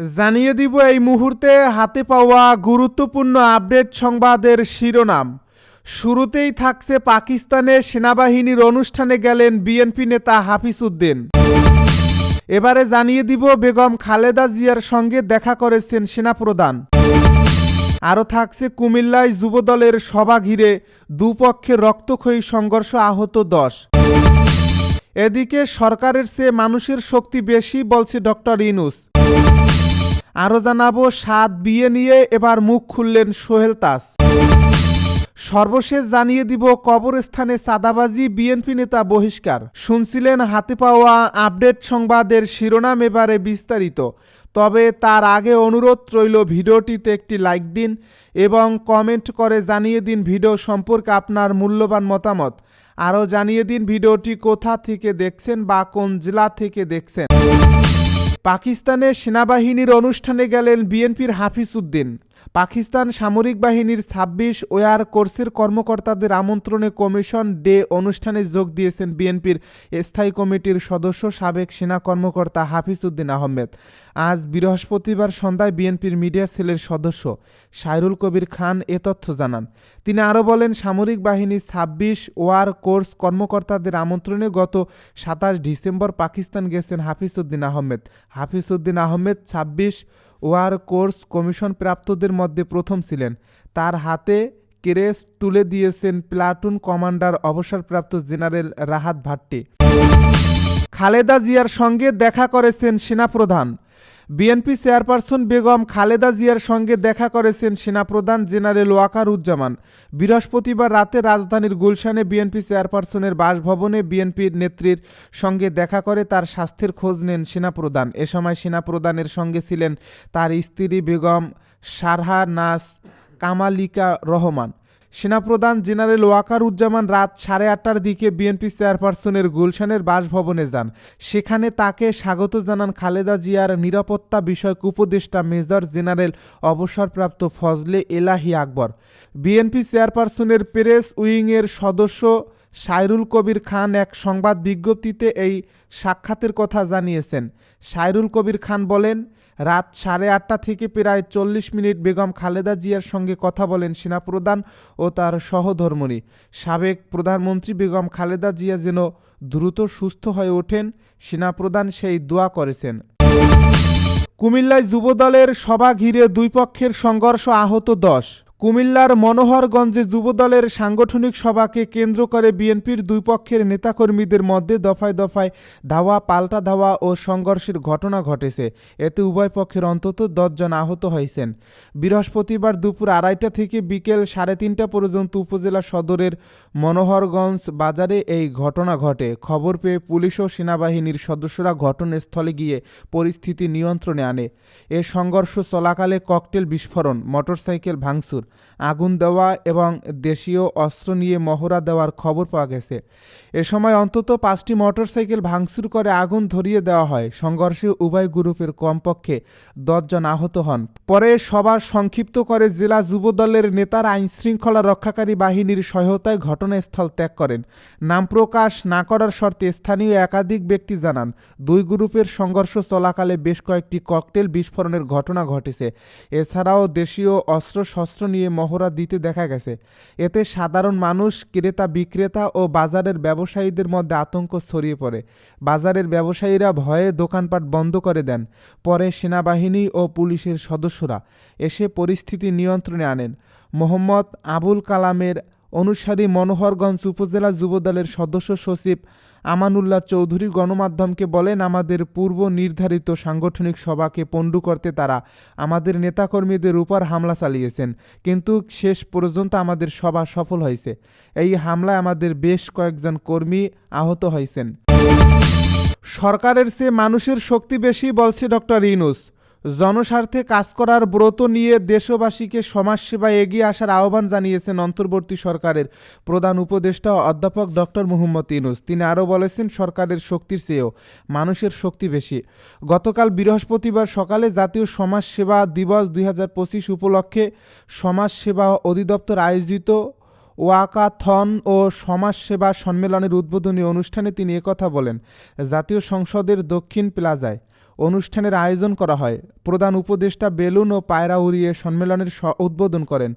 জানিয়ে দিব এই মুহূর্তে হাতে পাওয়া গুরুত্বপূর্ণ আপডেট সংবাদের শিরোনাম। শুরুতেই থাকছে পাকিস্তানে সেনাবাহিনীর অনুষ্ঠানে গেলেন বিএনপি নেতা হাফিজ উদ্দিন। এবারে জানিয়ে দিব বেগম খালেদা জিয়ার সঙ্গে দেখা করেছেন সেনাপ্রধান। আরও থাকছে কুমিল্লায় যুবদলের সভা ঘিরে দুপক্ষের রক্তক্ষয়ী সংঘর্ষ আহত দশ। এদিকে সরকারের চেয়ে মানুষের শক্তি বেশি বলছে ডক্টর ইনুস আরও জানাব, সাত বিয়ে নিয়ে এবার মুখ খুললেন সোহেল তাস সর্বশেষ জানিয়ে দিব, কবরস্থানে সাদাবাজি বিএনপি নেতা বহিষ্কার। শুনছিলেন হাতে পাওয়া আপডেট সংবাদের শিরোনাম এবারে বিস্তারিত। তবে তার আগে অনুরোধ রইল, ভিডিওটিতে একটি লাইক দিন এবং কমেন্ট করে জানিয়ে দিন ভিডিও সম্পর্কে আপনার মূল্যবান মতামত। আরও জানিয়ে দিন ভিডিওটি কোথা থেকে দেখছেন বা কোন জেলা থেকে দেখছেন। পাকিস্তানের সেনাবাহিনীর অনুষ্ঠানে গেলেন বিএনপির হাফিজ উদ্দিন। পাকিস্তান সামরিক বাহিনীর ছাব্বিশ ওয়ার কোর্সের কর্মকর্তাদের আমন্ত্রণে কমিশন ডে অনুষ্ঠানে যোগ দিয়েছেন বিএনপির স্থায়ী কমিটির সদস্য সাবেক সেনা কর্মকর্তা হাফিজ উদ্দিন আহমেদ। আজ বৃহস্পতিবার সন্ধ্যায় বিএনপির মিডিয়া সেলের সদস্য সাইরুল কবির খান এ তথ্য জানান। তিনি আরও বলেন, সামরিক বাহিনীর ছাব্বিশ ওয়ার কোর্স কর্মকর্তাদের আমন্ত্রণে গত সাতাশ ডিসেম্বর পাকিস্তান গেছেন হাফিজ উদ্দিন আহমেদ। হাফিজ উদ্দিন আহমেদ ছাব্বিশ ওয়ার কোর্স কমিশন প্রাপ্তদের মধ্যে প্রথম ছিলেন। তার হাতে কেরেস তুলে দিয়েছেন প্লাটুন কমান্ডার অবসরপ্রাপ্ত জেনারেল রাহাত ভাট্টি। খালেদা জিয়ার সঙ্গে দেখা করেছেন সেনাপ্রধান। বিএনপি চেয়ারপারসন বেগম খালেদা জিয়ার সঙ্গে দেখা করেছেন সেনাপ্রধান জেনারেল ওয়াকার উজ্জামান বৃহস্পতিবার রাতে রাজধানীর গুলশানে বিএনপি চেয়ারপারসনের বাসভবনে বিএনপির নেত্রীর সঙ্গে দেখা করে তার স্বাস্থ্যের খোঁজ নেন সেনাপ্রধান। এ সময় সেনাপ্রধানের সঙ্গে ছিলেন তার স্ত্রী বেগম সারহা নাস কামালিকা রহমান। সেনাপ্রধান জেনারেল ওয়াকার উজ্জামান রাত সাড়ে আটটার দিকে বিএনপি চেয়ারপারসনের গুলশানের বাসভবনে যান। সেখানে তাকে স্বাগত জানান খালেদা জিয়ার নিরাপত্তা বিষয়ক উপদেষ্টা মেজর জেনারেল অবসরপ্রাপ্ত ফজলে এলাহি আকবর। বিএনপি চেয়ারপারসনের প্রেস উইংয়ের সদস্য সাইরুল কবির খান এক সংবাদ বিজ্ঞপ্তিতে এই সাক্ষাতের কথা জানিয়েছেন। সাইরুল কবির খান বলেন রাত সাড়ে আটটা থেকে প্রায় চল্লিশ মিনিট বেগম খালেদা জিয়ার সঙ্গে কথা বলেন সেনাপ্রধান ও তার সহধর্মণী। সাবেক প্রধানমন্ত্রী বেগম খালেদা জিয়া যেন দ্রুত সুস্থ হয়ে ওঠেন সেনাপ্রধান সেই দোয়া করেছেন। কুমিল্লায় যুবদলের সভা ঘিরে দুই পক্ষের সংঘর্ষ আহত দশ। কুমিল্লার মনোহরগঞ্জে যুবদলের সাংগঠনিক সভাকে কেন্দ্র করে বিএনপির দুই পক্ষের নেতাকর্মীদের মধ্যে দফায় দফায় ধাওয়া, পাল্টা ধাওয়া ও সংঘর্ষের ঘটনা ঘটেছে। এতে উভয় পক্ষের অন্তত দশজন আহত হয়েছেন। বৃহস্পতিবার দুপুর আড়াইটা থেকে বিকেল সাড়ে তিনটা পর্যন্ত উপজেলা সদরের মনোহরগঞ্জ বাজারে এই ঘটনা ঘটে। খবর পেয়ে পুলিশ ও সেনাবাহিনীর সদস্যরা ঘটনাস্থলে গিয়ে পরিস্থিতি নিয়ন্ত্রণে আনে। এ সংঘর্ষ চলাকালে ককটেল বিস্ফোরণ, মোটরসাইকেল ভাঙচুর আগুন দেওয়া এবং দেশীয় অস্ত্র নিয়ে মহড়া দেওয়ার খবর পাওয়া গেছে। এ সময় অন্তত পাঁচটি মোটরসাইকেল ভাঙচুর করে আগুন ধরিয়ে দেওয়া হয়। সংঘর্ষে উভয় গ্রুপের কমপক্ষে দশজন আহত হন। পরে সভা সংক্ষিপ্ত করে জেলা যুবদলের নেতারা আইনশৃঙ্খলা রক্ষাকারী বাহিনীর সহায়তায় ঘটনাস্থল ত্যাগ করেন। নাম প্রকাশ না করার শর্তে স্থানীয় একাধিক ব্যক্তি জানান, দুই গ্রুপের সংঘর্ষ চলাকালে বেশ কয়েকটি ককটেল বিস্ফোরণের ঘটনা ঘটেছে। এছাড়াও দেশীয় অস্ত্র শস্ত্র নিয়ে মহড়া দিতে দেখা গেছে। এতে সাধারণ মানুষ, ক্রেতা, বিক্রেতা ও বাজারের ব্যবসায়ীদের মধ্যে আতঙ্ক ছড়িয়ে পড়ে। বাজারের ব্যবসায়ীরা ভয়ে দোকানপাট বন্ধ করে দেন। পরে সেনাবাহিনী ও পুলিশের সদস্যরা এসে পরিস্থিতি নিয়ন্ত্রণে আনেন। মোহাম্মদ আবুল কালামের অনুসারী মনোহরগঞ্জ উপজেলা যুবদলের সদস্য সচিব আমানুল্লাহ চৌধুরী গণমাধ্যমকে বলেন, আমাদের পূর্ব নির্ধারিত সাংগঠনিক সভাকে পণ্ডু করতে তারা আমাদের নেতাকর্মীদের উপর হামলা চালিয়েছেন, কিন্তু শেষ পর্যন্ত আমাদের সভা সফল হয়েছে। এই হামলায় আমাদের বেশ কয়েকজন কর্মী আহত হয়েছেন। সরকারের চেয়ে মানুষের শক্তি বেশি বলছে ডক্টর ইনুস জনস্বার্থে কাজ করার ব্রত নিয়ে দেশবাসীকে সমাজসেবায় এগিয়ে আসার আহ্বান জানিয়েছেন অন্তর্বর্তী সরকারের প্রধান উপদেষ্টা অধ্যাপক ডক্টর মুহম্মদ ইনুস তিনি আরও বলেছেন, সরকারের শক্তির চেয়েও মানুষের শক্তি বেশি। গতকাল বৃহস্পতিবার সকালে জাতীয় সমাজসেবা দিবস দুই হাজার পঁচিশ উপলক্ষে সমাজসেবা অধিদপ্তর আয়োজিত ওয়াকাথন ও সমাজসেবা সম্মেলনের উদ্বোধনী অনুষ্ঠানে তিনি একথা বলেন, জাতীয় সংসদের দক্ষিণ প্লাজায় অনুষ্ঠানের আয়োজন করা হয়। প্রধান উপদেষ্টা বেলুন ও পায়রা উড়িয়ে সম্মেলনের উদ্বোধন করেন।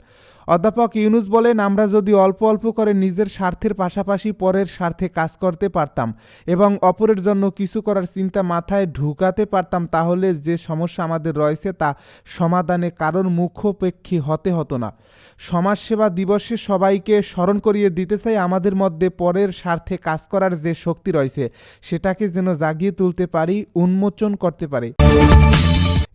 অধ্যাপক ইউনুস বলেন, আমরা যদি অল্প অল্প করে নিজের স্বার্থের পাশাপাশি পরের স্বার্থে কাজ করতে পারতাম এবং অপরের জন্য কিছু করার চিন্তা মাথায় ঢুকাতে পারতাম, তাহলে যে সমস্যা আমাদের রয়েছে তা সমাধানে কারোর মুখোপেক্ষী হতে হতো না। সমাজসেবা দিবসে সবাইকে স্মরণ করিয়ে দিতে চাই, আমাদের মধ্যে পরের স্বার্থে কাজ করার যে শক্তি রয়েছে, সেটাকে যেন জাগিয়ে তুলতে পারি, উন্মোচন করতে পারি।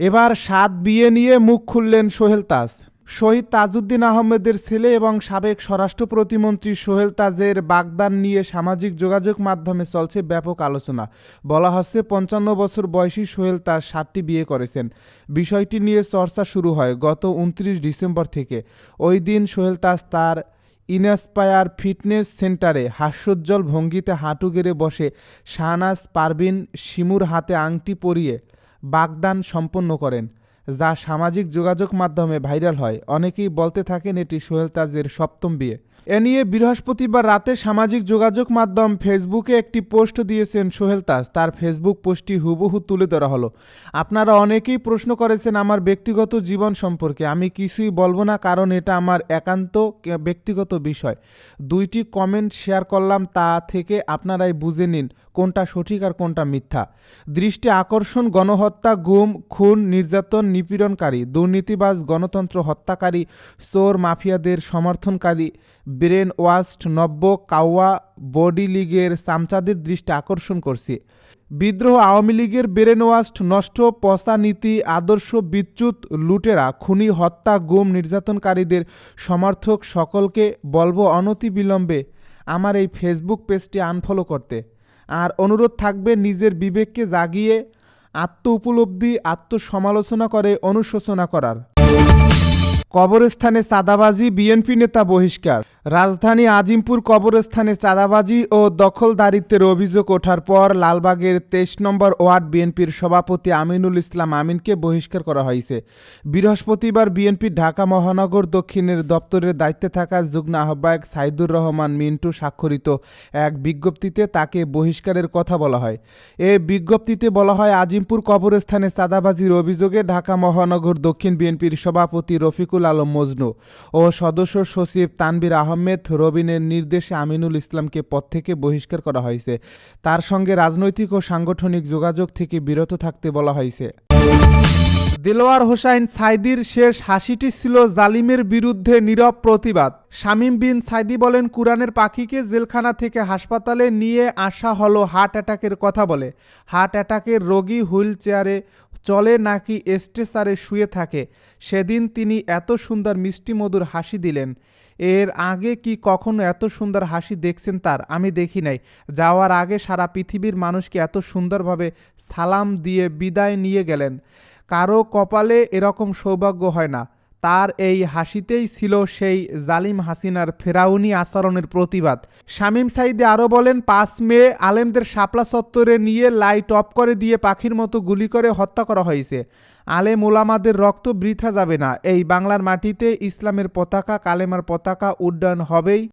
এবার সাত বিয়ে নিয়ে মুখ খুললেন সোহেল তাজ। শহীদ তাজউদ্দিন আহমেদের ছেলে এবং সাবেক স্বরাষ্ট্র প্রতিমন্ত্রী সোহেল তাজের বাগদান নিয়ে সামাজিক যোগাযোগ মাধ্যমে চলছে ব্যাপক আলোচনা। বলা হচ্ছে, পঞ্চান্ন বছর বয়সী সোহেল তাজ সাতটি বিয়ে করেছেন। বিষয়টি নিয়ে চর্চা শুরু হয় গত উনত্রিশ ডিসেম্বর থেকে। ওই দিন সোহেল তাজ তার ইনস্পায়ার ফিটনেস সেন্টারে হাস্যোজ্জ্বল ভঙ্গিতে হাঁটু গেড়ে বসে শাহনাজ পারভিন শিমুর হাতে আংটি পরিয়ে বাগদান সম্পন্ন করেন। যা সামাজিক যোগাযোগ মাধ্যমে ভাইরাল হয়। অনেকেই বলতে থাকেন এটি সোহেল তাজের সপ্তম বিয়ে। এ নিয়ে বৃহস্পতিবার রাতে সামাজিক যোগাযোগ মাধ্যম ফেসবুকে একটি পোস্ট দিয়েছেন সোহেল তাজ। তার ফেসবুক পোস্টটি হুবহু তুলে ধরা হলো। আপনারা অনেকেই প্রশ্ন করেছেন আমার ব্যক্তিগত জীবন সম্পর্কে। আমি কিছুই বলব না, কারণ এটা আমার একান্ত ব্যক্তিগত বিষয়। দুইটি কমেন্ট শেয়ার করলাম, তা থেকে আপনারাই বুঝে নিন। কোনটা সঠিক আর কোনটা মিথ্যা। দৃষ্টি আকর্ষণ, গণহত্যা, গুম, খুন, নির্যাতন, নিপীড়নকারী, দুর্নীতিবাজ, গণতন্ত্র হত্যাকারী, চোর, মাফিয়াদের সমর্থনকারী, ব্রেন ওয়াস্ট, নব্য, কাওয়া, বডি লীগের চামচাদের দৃষ্টি আকর্ষণ করছে। বিদ্রোহ আওয়ামী লীগের ব্রেন ওয়াস্ট, নষ্ট, পচা নীতি, আদর্শ, বিচ্যুত লুটেরা, খুনি, হত্যা, গুম, নির্যাতনকারীদের সমর্থক সকলকে বলব অনতিবিলম্বে আমার এই ফেসবুক পেজটি আনফলো করতে। আর অনুরোধ থাকবে নিজের বিবেককে জাগিয়ে আত্ম উপলব্ধি, আত্মসমালোচনা করে, অনুশোচনা করার। কবরস্থানে চাঁদাবাজি, বিএনপি নেতা বহিষ্কার। রাজধানী আজিমপুর কবরস্থানে চাঁদাবাজি ও দখলদারিত্বের অভিযোগ ওঠার পর লালবাগের তেইশ নম্বর ওয়ার্ড বিএনপির সভাপতি আমিনুল ইসলাম আমিনকে বহিষ্কার করা হয়েছে। বৃহস্পতিবার বিএনপি ঢাকা মহানগর দক্ষিণের দপ্তরের দায়িত্বে থাকা যুগ্ম আহ্বায়ক সাইদুর রহমান মিন্টু স্বাক্ষরিত এক বিজ্ঞপ্তিতে তাকে বহিষ্কারের কথা বলা হয়। এ বিজ্ঞপ্তিতে বলা হয়, আজিমপুর কবরস্থানে চাঁদাবাজির অভিযোগে ঢাকা মহানগর দক্ষিণ বিএনপির সভাপতি রফিকুল আলম মজনু ও সদস্য সচিব তানবির আহমেদ রবিনের নির্দেশে আমিনুল ইসলামকে পদ থেকে বহিষ্কার করা হয়েছে। তার সঙ্গে রাজনৈতিক ও সাংগঠনিক যোগাযোগ থেকে বিরত থাকতে বলা হয়েছে। দেলোয়ার হোসাইন সাইদির শেষ হাসিটি ছিল জালিমের বিরুদ্ধে নীরব প্রতিবাদ। শামীম বিন সাইদি বলেন, কুরআনের পাখিকে জেলখানা থেকে হাসপাতালে নিয়ে আসা হলো হার্ট অ্যাটাকের কথা বলে। হার্ট অ্যাটাকের রোগী হুইল চেয়ারে চলে নাকি স্টেসারে শুয়ে থাকে। সেদিন তিনি এত সুন্দর মিষ্টি মধুর হাসি দিলেন। এর আগে কি কখনো এত সুন্দর হাসি দেখছেন তার? আমি দেখি নাই। যাওয়ার আগে সারা পৃথিবীর মানুষকে এত সুন্দরভাবে সালাম দিয়ে বিদায় নিয়ে গেলেন। কারও কপালে এরকম সৌভাগ্য হয় না। তার এই হাসিতেই ছিল সেই জালিম হাসিনার ফেরাউনি আচরণের প্রতিবাদ। শামীম সাইদে আরও বলেন, পাঁচ মে আলেমদের শাপলা চত্বরে নিয়ে লাইট অফ করে দিয়ে পাখির মতো গুলি করে হত্যা করা হয়েছে। আলেম ওলামাদের রক্ত বৃথা যাবে না। এই বাংলার মাটিতে ইসলামের পতাকা, কালেমার পতাকা উড্ডয়ন হবেই।